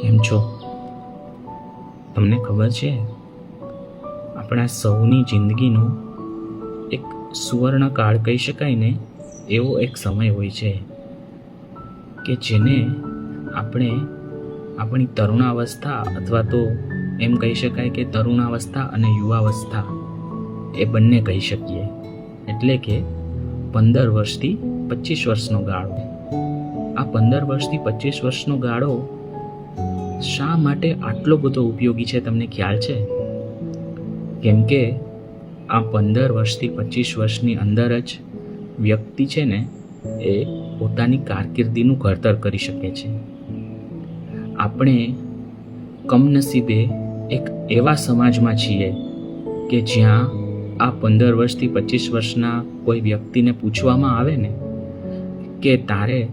કેમ છો? તમને ખબર છે, આપણા સૌની જિંદગીનો એક સુવર્ણ કાળ કહી શકાય ને, એવો એક સમય હોય છે કે જેને આપણે આપણી તરુણાવસ્થા અથવા તો એમ કહી શકાય કે તરુણાવસ્થા અને યુવાવસ્થા, એ બંને કહી શકીએ. એટલે કે પંદર વર્ષથી પચીસ વર્ષનો ગાળો. આ પંદર વર્ષથી પચીસ વર્ષનો ગાળો શા માટે આટલો બધો ઉપયોગી છે, તમને ખ્યાલ છે? કેમ કે આ પંદર વર્ષથી પચીસ વર્ષની અંદર જ વ્યક્તિ છે ને, એ પોતાની કારકિર્દીનું ઘડતર કરી શકે છે. આપણે કમનસીબે એક એવા સમાજમાં છીએ કે જ્યાં આ પંદર વર્ષથી પચીસ વર્ષના કોઈ વ્યક્તિને પૂછવામાં આવે ને કે તારે